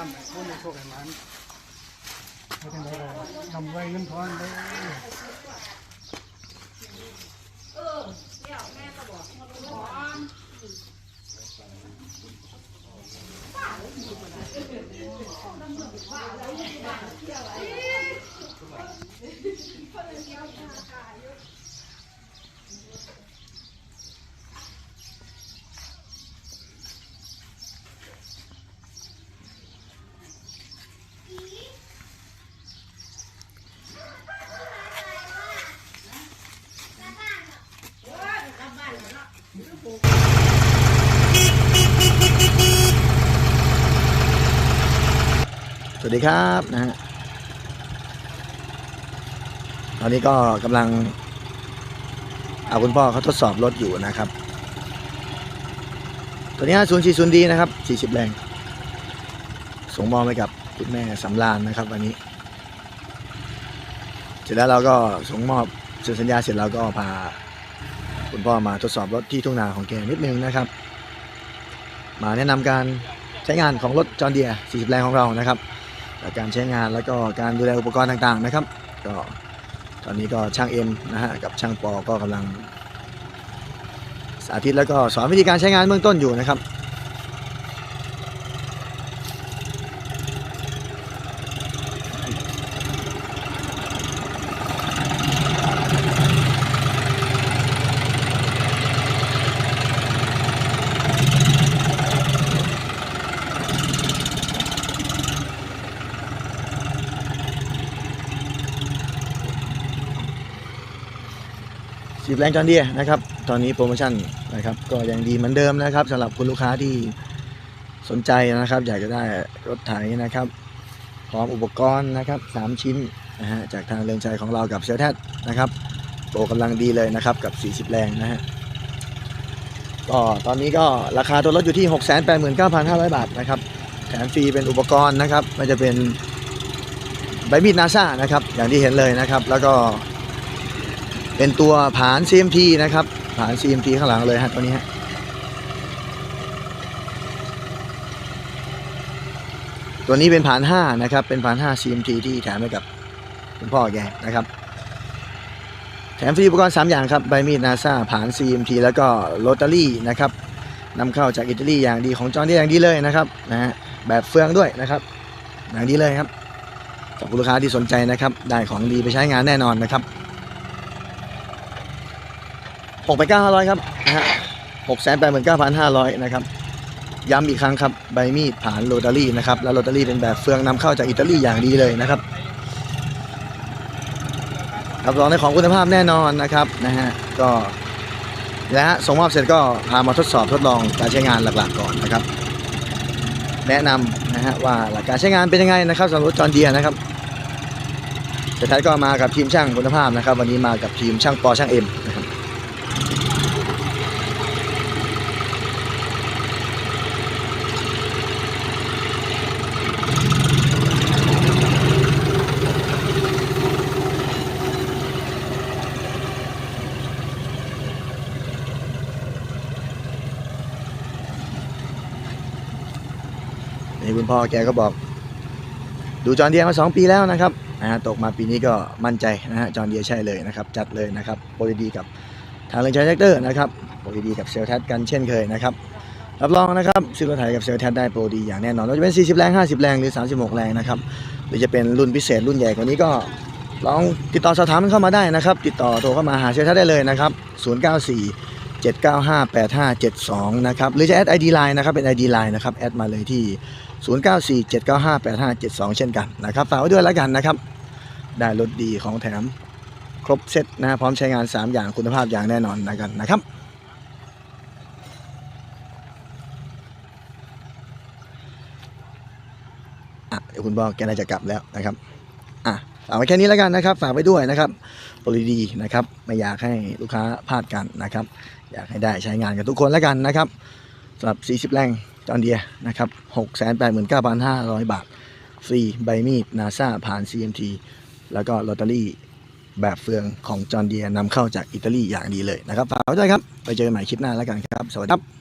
ทำให้ผู้มีโชคให้มันเพราะฉะนั้นเราทำไว้เงินทอนได้ วัสดีครับนะฮะตอนนี้ก็กำลัง เอาคุณพ่อเขาทดสอบรถอยู่นะครับ ตัวนี้0 4 0ดีนะครับ40แรงส่งมอบไปกับคุณแม่สำรานนะครับ วันนี้ เสร็จแล้วเราก็ส่งมอบเซ็นสัญญาเสร็จเราก็พาคุณพ่อมาทดสอบรถที่ทุ่งนาของแกนิดนึงนะครับ มาแนะนำการใช้งานของรถจอห์นเดีย40 แรงของเรานะครับ จากการใช้งานแล้วก็การดูแลอุปกรณ์ต่างๆนะครับ ก็ตอนนี้ก็ช่างเอ็มนะฮะกับช่างปอก็กำลังสาธิตแล้วก็สอนวิธีการใช้งานเบื้องต้นอยู่นะครับ สิบแรงจอนเดียนะครับ ตอนนี้โปรโมชั่นนะครับ ก็ยังดีเหมือนเดิมนะครับสำหรับคุณลูกค้าที่สนใจนะครับ อยากจะได้รถไถนะครับ พร้อมอุปกรณ์นะครับสามชิ้นนะฮะจากทางเรืองใจของเรากับเซลแทนะครับโปรกำลังดีเลยนะครับกับ 40 แรงนะฮะก็ตอนนี้ก็ราคาตัวรถอยู่ที่ 689,500 บาทนะครับแถมฟรีเป็นอุปกรณ์นะครับ มันจะเป็นใบมีดนาซานะครับ อย่างที่เห็นเลยนะครับ แล้วก็ เป็นตัวผาน CMT นะครับ ผาน CMT ข้างหลังเลยฮะตัวนี้ฮะตัวนี้เป็นผาน5นะครับ เป็นผาน 5 CMT ที่แถมให้กับคุณพ่อแกนะครับ แถมฟรีอุปกรณ์ 3 อย่างครับ ใบมีดนาซาผาน CMT แล้วก็โรตารี่นะครับนำเข้าจากอิตาลีอย่างดีของจอห์นดีอย่างดีเลยนะครับนะฮะแบบเฟืองด้วยนะครับ อย่างดีเลยครับกับลูกค้าที่สนใจนะครับ ได้ของดีไปใช้งานแน่นอนนะครับ หกไปเก้าห้าร้อยครับนะฮะหกแสนแปดหมื่นเก้าพันห้าร้อยนะครับย้ำอีกครั้งครับใบมีดผ่านโรตารี่นะครับแล้วโรตารี่เป็นแบบเฟืองนำเข้าจากอิตาลีอย่างดีเลยนะครับรับรองในของคุณภาพแน่นอนนะครับนะฮะก็และส่งมอบเสร็จก็พามาทดสอบทดลองการใช้งานหลักๆก่อนนะครับ แนะนำนะฮะว่าหลักการใช้งานเป็นยังไงนะครับสำหรับรถจอห์นเดียนะครับสุดท้ายก็มากับทีมช่างคุณภาพนะครับ วันนี้มากับทีมช่างปอช่างเอ็ม นี่คุณพ่อแกก็บอก ดูจอห์นเดียมา 2 ปีแล้วนะครับนะฮะตกมาปีนี้ก็มั่นใจนะฮะจอห์นเดียใช่เลยนะครับ จัดเลยนะครับโปรดีกับทางเรือนใจแท็กเตอร์นะครับโปรดีกับเซลแทสกันเช่นเคยนะครับรับรองนะครับซื้อรถไถกับเซลแทสได้โปรดีอย่างแน่นอนไม่ว่าจะเป็น 40 แรง 50 แรงหรือ 36 แรงนะครับหรือจะเป็นรุ่นพิเศษรุ่นใหญ่กว่านี้ก็ลองติดต่อสอบถามเข้ามาได้นะครับ ติดต่อโทรเข้ามาหาเซลแทสได้เลยนะครับ 094 7958572 นะครับ หรือจะแอด ID Line นะครับ เป็น ID Line นะครับ แอดมาเลยที่ 0947958572 เช่นกันนะครับฝากไว้ด้วยแล้วกันนะครับ ได้รถดีของแถมครบเซตนะพร้อมใช้งาน 3 อย่างคุณภาพอย่างแน่นอนนะกันนะครับอะเดี๋ยวคุณบอกแกน่าจะกลับแล้วนะครับอะฝากไว้แค่นี้แล้วกันนะครับ ฝากไว้ด้วยนะครับบริดีนะครับ ไม่อยากให้ลูกค้าพลาดกันนะครับ อยากให้ได้ใช้งานกันทุกคนแล้วกันนะครับสำหรับ 40 แรง จอนเดียนะครับ689,500บาทฟรีใบมีดนาซาผ่าน CMT แล้วก็ลอตเตอรี่แบบเฟืองของจอห์นเดียนำเข้าจากอิตาลีอย่างดีเลยนะครับฝากไว้ด้วยครับ ไปเจอกันใหม่คลิปหน้าแล้วกันครับ สวัสดีครับ